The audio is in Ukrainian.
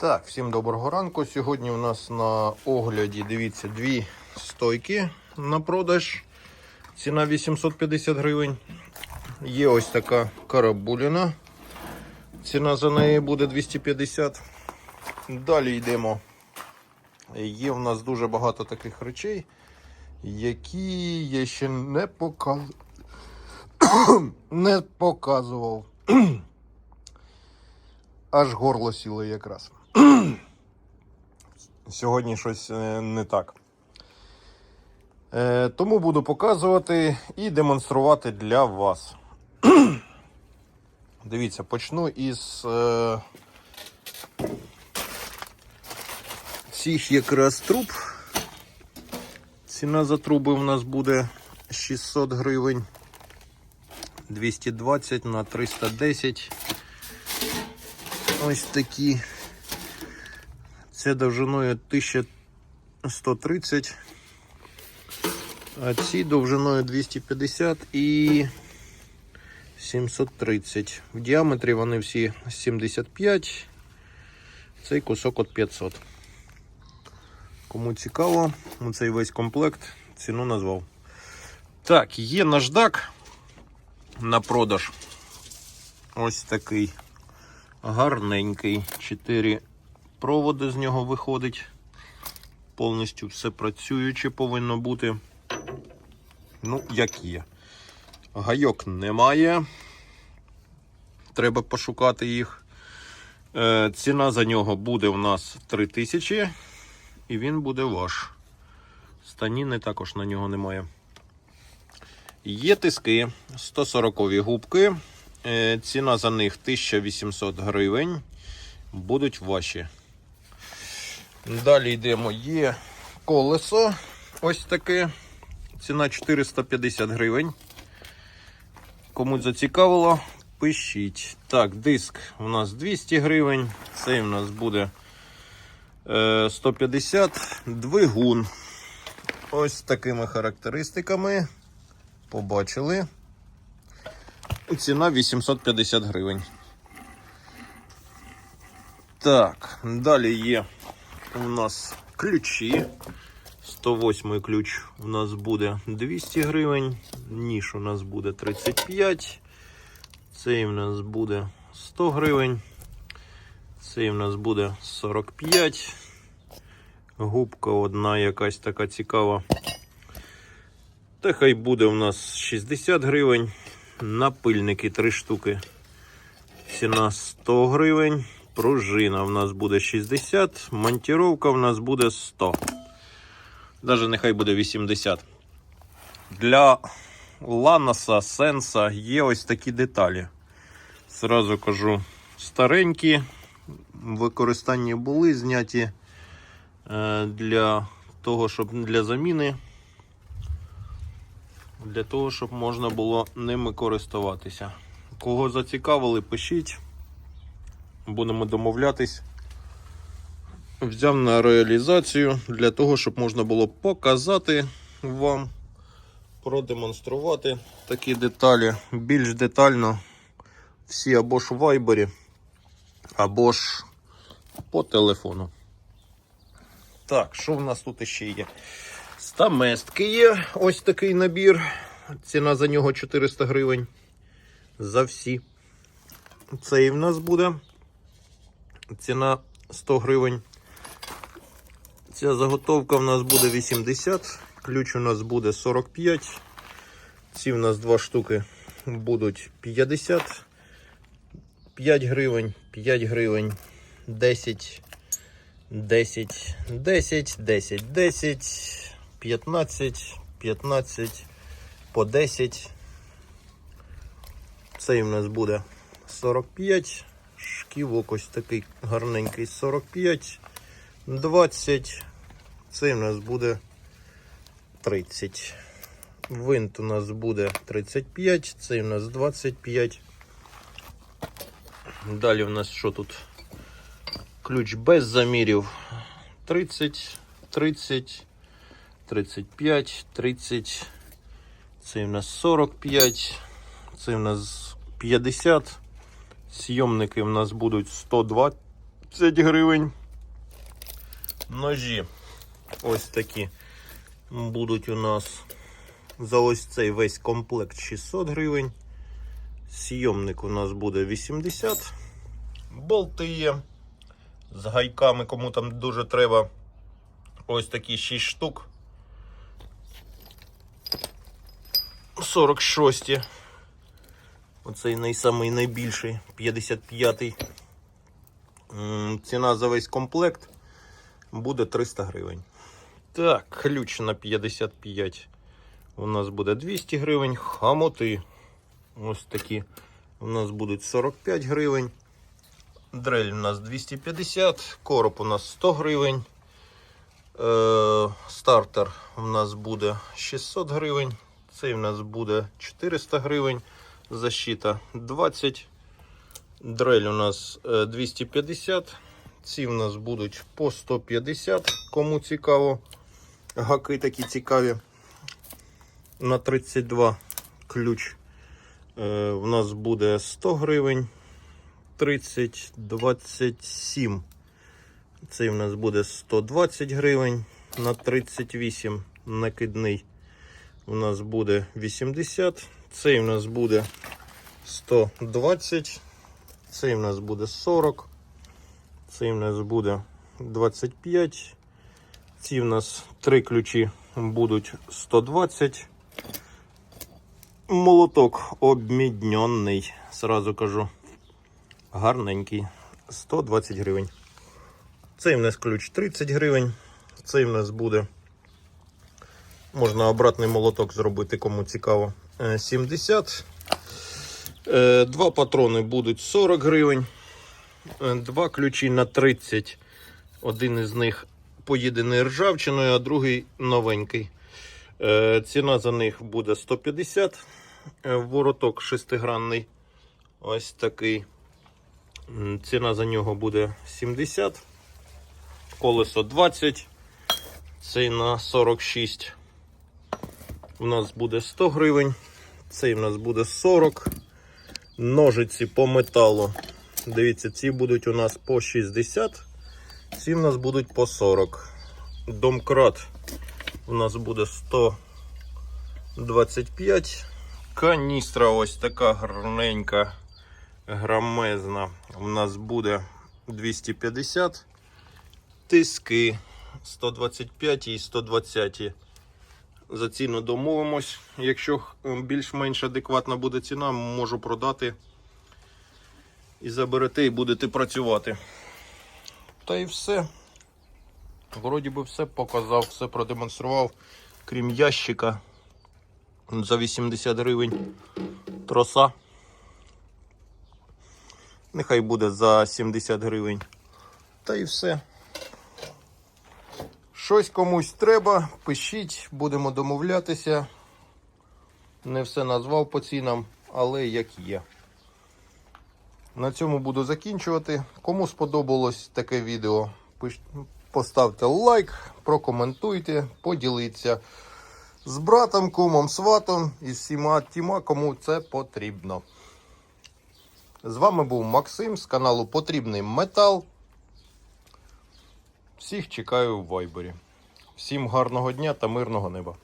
Так, всім доброго ранку. Сьогодні у нас на огляді, дивіться, дві стойки на продаж. Ціна 850 гривень. Є ось така карабуліна. Ціна за неї буде 250. Далі йдемо. Є в нас дуже багато таких речей, які я ще не показ... не показував. Аж горло сіло якраз. Сьогодні щось е, не так. Е, Тому буду показувати і демонструвати для вас. Дивіться, почну із е, цих якраз труб. Ціна за труби у нас буде 600 гривень. 220 на 310. Ось такі. Це довжиною 1130. А ці довжиною 250 і 730. В діаметрі вони всі 75. Цей кусок от 500. Кому цікаво, цей весь комплект ціну назвав. Так, є наждак на продаж. Ось такий гарненький. Чотири проводи з нього виходить. Повністю все працююче повинно бути. Ну, як є. Гайок немає. Треба пошукати їх. Е, ціна за нього буде у нас 3000 і він буде ваш. Станіни також на нього немає. Є тиски 140 губки. Е, Ціна за них 1800 гривень. Будуть ваші. Далі йдемо. Є колесо. Ось таке. Ціна 450 гривень. Комусь зацікавило, пишіть. Так, диск у нас 200 гривень. Цей у нас буде е, 150 двигун. Ось такими характеристиками. Побачили. Ціна 850 гривень. Так, далі є у нас ключі. 108 ключ у нас буде 200 гривень. Ніж у нас буде 35. Цей у нас буде 100 гривень. Цей у нас буде 45. Губка одна якась така цікава. Та хай буде у нас 60 гривень. Напильники 3 штуки. Ціна 100 гривень. Пружина в нас буде 60, монтіровка в нас буде 100. Даже нехай буде 80. Для Ланоса, Сенса є ось такі деталі. Зразу кажу, старенькі, в використанні були зняті е, для того, щоб для заміни. Для того, щоб можна було ними користуватися. Кого зацікавили, пишіть. Будемо домовлятись. Взяв на реалізацію для того, щоб можна було показати вам, продемонструвати такі деталі більш детально. Всі або ж в вайбері, або ж по телефону. Так, що в нас тут ще є? Стаместки є. Ось такий набір. Ціна за нього 400 гривень. За всі. Цей в нас буде. Ціна 100 гривень. Ця заготовка в нас буде 80, ключ у нас буде 45. Ці в нас два штуки будуть 50, 5 гривень, 5 гривень, 10, 10, 10, 10, 10, 15, 15, по 10. Цей в нас буде 45. Шківок ось такий гарненький 45, 20. Цей у нас буде 30. Винт у нас буде 35, цей у нас 25. Далі у нас що тут? Ключ без замірів 30, 30, 35, 30. Цей у нас 45, цей у нас 50. Сйомники в нас будуть 120, гривень. Ножі. Ось такі будуть у нас за ось цей весь комплект 600 гривень. Сйомник у нас буде 80. Болти є. З гайками, кому там дуже треба. Ось такі 6 штук. 46. Оцей найсамий найбільший, 55-й. Ціна за весь комплект буде 300 гривень. Так, ключ на 55 у нас буде 200 гривень. Хамоти ось такі у нас будуть 45 гривень. Дрель у нас 250, короб у нас 100 гривень. Е, стартер у нас буде 600 гривень. Цей у нас буде 400 гривень. Защита 20. Дрель у нас е, 250. Ці у нас будуть по 150. Кому цікаво. Гаки такі цікаві. На 32 ключ. Е, У нас буде 100 гривень. 30, 27. Цей у нас буде 120 гривень. На 38 накидний. У нас буде 80. Цей у нас буде 120. Цей у нас буде 40. Цей у нас буде 25. Ці у нас три ключі будуть 120. Молоток обміднений. Сразу кажу. Гарненький. 120 гривень. Цей у нас ключ 30 гривень. Цей у нас буде. Можна обратний молоток зробити, кому цікаво. Е, 70. Е, Два патрони будуть 40 гривень. Е, Два ключі на 30. Один із них поїдений ржавчиною, а другий новенький. Е, Ціна за них буде 150. Е, Вороток шестигранний. Ось такий. Ціна за нього буде 70. Колесо 20. Цей на 46. У нас буде 100 гривень. Цей у нас буде 40. Ножиці по металу. Дивіться, ці будуть у нас по 60. Ці у нас будуть по 40. Домкрат у нас буде 125. Каністра ось така гарненька, грамезна. У нас буде 250. Тиски 125 і 120. За ціну домовимось. Якщо е, більш-менш адекватна буде ціна, можу продати. І заберете, і будете працювати. Та і все. Вроді би все показав, все продемонстрував, крім ящика за 80 гривень троса. Нехай буде за 70 гривень. Та і все. Щось комусь треба, пишіть, будемо домовлятися. Не все назвав по цінам, але як є. На цьому буду закінчувати. Кому сподобалось таке відео, поставте лайк, прокоментуйте, поділіться з братом, кумом, сватом і всіма тіма, кому це потрібно. З вами був Максим з каналу Потрібний Метал. Всіх чекаю в вайбері. Всім гарного дня та мирного неба.